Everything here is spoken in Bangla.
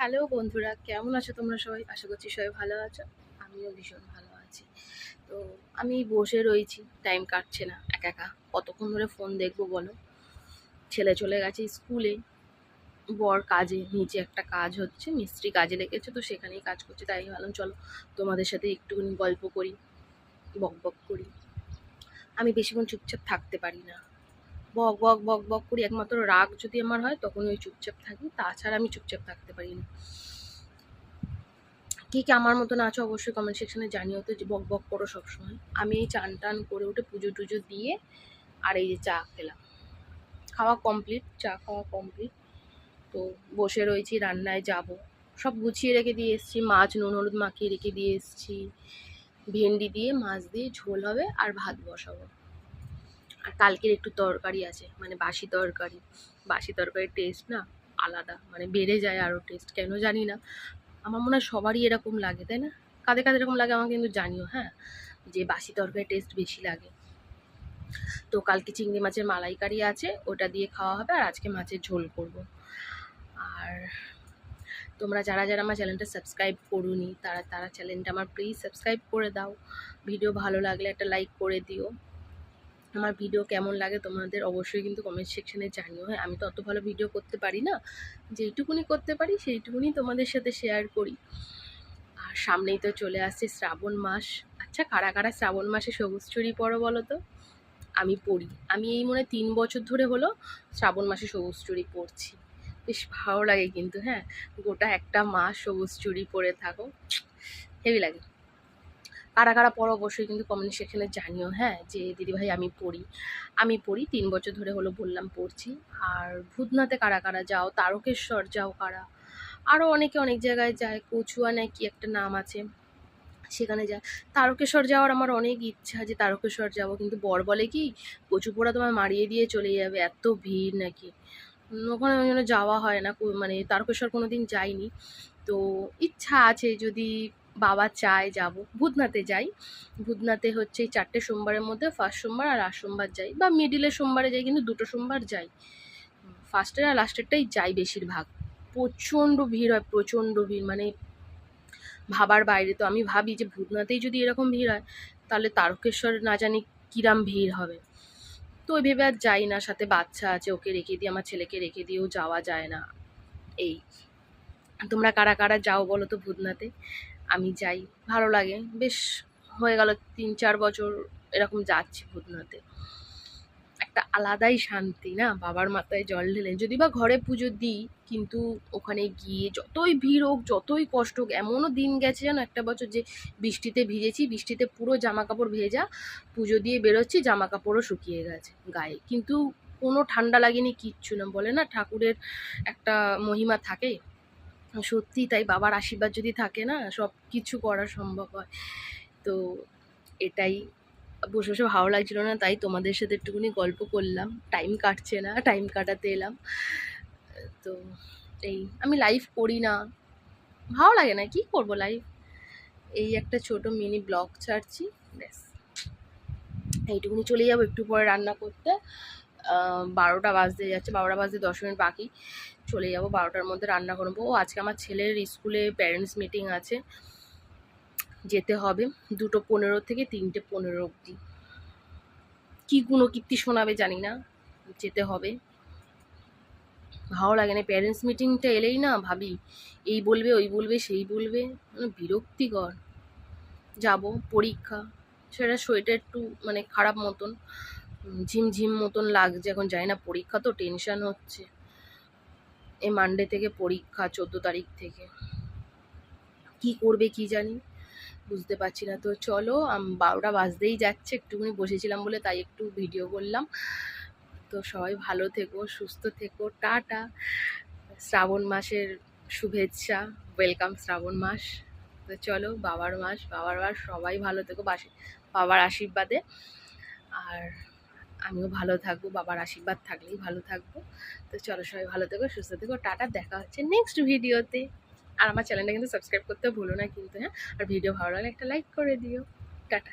হ্যালো বন্ধুরা, কেমন আছো তোমরা সবাই? আশা করছি সবাই ভালো আছো। আমিও ভীষণ ভালো আছি। তো আমি বসে রয়েছি টাইম কাটছে না, একা একা। কতক্ষণ ধরে ফোন দেখব বলো? ছেলে চলে গেছে স্কুলে বর কাজে, নিচে একটা কাজ হচ্ছে, মিস্ত্রি কাজে লেগেছে তো সেখানেই কাজ করছে, তাই ভাবলাম চলো তোমাদের সাথে একটুখানি গল্প করি, বক বক করি। আমি বেশিক্ষণ চুপচাপ থাকতে পারি না। বক বক বক বক করি। একমাত্র রাগ যদি আমার হয়, তখন ওই চুপচাপ থাকি। তাছাড়া আমি চুপচাপ থাকতে পারি না। কে কে আমার মতন আছো অবশ্যই কমেন্ট সেকশনে জানিও তো, যে বক বক করো সবসময়। আমি এই চান টান করে উঠে পুজো টুজো দিয়ে আর এই যে চা খেলাম। খাওয়া কমপ্লিট চা খাওয়া কমপ্লিট তো বসে রয়েছি, রান্নায় যাব। সব গুছিয়ে রেখে দিয়ে এসেছি, মাছ, নুন, হলুদ মাখিয়ে রেখে দিয়ে এসেছি। ভেন্ডি দিয়ে, মাছ দিয়ে ঝোল হবে আর ভাত বসাবো। আর কালকের একটু তরকারি আছে মানে বাসি তরকারি। বাসি তরকারির টেস্ট না আলাদা মানে বেড়ে যায় আরও টেস্ট কেন জানি না। আমার মনে হয় সবারই এরকম লাগে, তাই না? কাদের কাদের এরকম লাগে আমাকে কিন্তু জানিও হ্যাঁ? যে বাসি তরকারির টেস্ট বেশি লাগে। তো কালকে চিংড়ি মাছের মালাইকারি আছে, ওটা দিয়ে খাওয়া হবে আর আজকে মাছের ঝোল করব। আর তোমরা যারা যারা আমার চ্যানেলটা সাবস্ক্রাইব করুনি, তারা তারা চ্যানেলটা আমার প্লিজ সাবস্ক্রাইব করে দাও। ভিডিও ভালো লাগলে একটা লাইক করে দিও। আমার ভিডিও কেমন লাগে তোমাদের অবশ্যই কিন্তু কমেন্ট সেকশনে জানিও। হ্যাঁ আমি তো অত ভালো ভিডিও করতে পারি না, যেইটুকুনি করতে পারি সেইটুকুনি তোমাদের সাথে শেয়ার করি। আর সামনেই তো চলে আসছে শ্রাবণ মাস। আচ্ছা কারা কারা শ্রাবণ মাসে সবুজ চুরি পরো বলো তো? আমি পড়ি। আমি এই মনে হয় তিন বছর ধরে হলো শ্রাবণ মাসে সবুজ চুরি পরছি। বেশ ভালো লাগে কিন্তু হ্যাঁ গোটা একটা মাস সবুজ চুরি পরে থাকো। হেভি লাগে। কারা কারা পড়ো অবশ্যই কিন্তু কমেন্ট সেকশনে জানিও হ্যাঁ? যে দিদিভাই আমি পড়ি আমি পড়ি, তিন বছর ধরে হলো বললাম পড়ছি। আর ভূতনাথে কারা কারা যাও, তারকেশ্বর যাও কারা? আরও অনেকে অনেক জায়গায় যায়, কচুয়া নাকি কি একটা নাম আছে, সেখানে যায়। তারকেশ্বর যাওয়ার আমার অনেক ইচ্ছা যে তারকেশ্বর যাব, কিন্তু বর বলে কি কচুপোড়া তোমার মারিয়ে দিয়ে চলে যাবে, এত ভিড় নাকি? ওখানে ওই জন্য যাওয়া হয় না মানে তারকেশ্বর কোনো দিন যাইনি। তো ইচ্ছা আছে যদি বাবা চায় যাব। ভূতনাথে যাই। ভূতনাথে হচ্ছে এই চারটে সোমবারের মধ্যে ফার্স্ট সোমবার আর লাস্ট সোমবার যাই বা মিডিলের সোমবারে যাই কিন্তু দুটো সোমবার যাই। ফার্স্টের আর লাস্টেরটাই যাই বেশিরভাগ। প্রচণ্ড ভিড় হয়, প্রচণ্ড ভিড়। মানে ভাবার বাইরে তো আমি ভাবি যে ভূতনাথেই যদি এরকম ভিড় হয়, তাহলে তারকেশ্বর না জানি কিরাম ভিড় হবে। তো ওই ভেবে আর যাই না। সাথে বাচ্চা আছে, ওকে রেখে দিয়ে আমার ছেলেকে রেখে দিয়েও যাওয়া যায় না। এই। তোমরা কারা কারা যাও বলো তো ভূতনাথে আমি যাই। ভালো লাগে। বেশ হয়ে গেল তিন, চার বছর এরকম যাচ্ছি ভূতনাথে একটা আলাদাই শান্তি না? বাবার মাথায় জল ঢেলে। যদি বা ঘরে পুজো দিই, কিন্তু ওখানে গিয়ে যতই ভিড় হোক, যতই কষ্ট হোক, এমনও দিন গেছে যেন একটা বছর যে বৃষ্টিতে ভিজেছি, বৃষ্টিতে পুরো জামা কাপড় ভেজা, পুজো দিয়ে বেরোচ্ছি জামা কাপড়ও শুকিয়ে গেছে গায়ে। কিন্তু কোনো ঠান্ডা লাগেনি কিচ্ছু না। বলে না ঠাকুরের একটা মহিমা থাকে? সত্যি তাই বাবার আশীর্বাদ যদি থাকে না সব কিছু করা সম্ভব হয়। তো এটাই, বসে বসে ভালো লাগছিল না, তাই তোমাদের সাথে একটুখানি গল্প করলাম। টাইম কাটছে না টাইম কাটাতে এলাম। তো এই, আমি লাইভ করি না। ভালো লাগে না, কি করব লাইভ এই একটা ছোট মিনি ব্লগ ছাড়ছি, ব্যাস। এইটুকুনি চলে যাব, একটু পরে রান্না করতে। বারোটা বাজতে যাচ্ছে, বারোটা বাজতে দশ মিনিট বাকি। চলে যাব বারোটার মধ্যে রান্না করব ও আজকে আমার ছেলের স্কুলে প্যারেন্টস মিটিং আছে। যেতে হবে দুটো পনেরো থেকে তিনটে পনেরো অবধি। কী গুণ কীর্তি শোনাবে জানি না, যেতে হবে। ভালো লাগে না প্যারেন্টস মিটিংটা এলেই না ভাবি, এই বলবে, ওই বলবে, সেই বলবে মানে বিরক্তিকর। যাব, পরীক্ষা, সেটা শরীরটা একটু মানে খারাপ মতন। ঝিমঝিম মতন লাগছে, এখন জানি না, পরীক্ষা তো টেনশন হচ্ছে। এই মানডে থেকে পরীক্ষা, চোদ্দ তারিখ থেকে। কি করবে কি জানি, বুঝতে পারছি না। তো চলো বারোটা বাজতেই যাচ্ছে, একটুখানি বসেছিলাম বলে তাই একটু ভিডিও করলাম। তো সবাই ভালো থেকো, সুস্থ থেকো, টাটা। শ্রাবণ মাসের শুভেচ্ছা ওয়েলকাম শ্রাবণ মাস। তো চলো, বাবার মাস বাবার মাস, সবাই ভালো থেকো, বাসি, বাবার আশীর্বাদে। আর আমিও ভালো থাকব, বাবার আশীর্বাদ থাকলেই ভালো থাকব। তো চলো সবাই ভালো থেকো, সুস্থ থেকো, টাটা, দেখা হচ্ছে নেক্সট ভিডিওতে আর আমার চ্যানেলটা কিন্তু সাবস্ক্রাইব করতে ভুলো না কিন্তু হ্যাঁ? আর ভিডিও ভালো লাগলে একটা লাইক করে দিও। টাটা।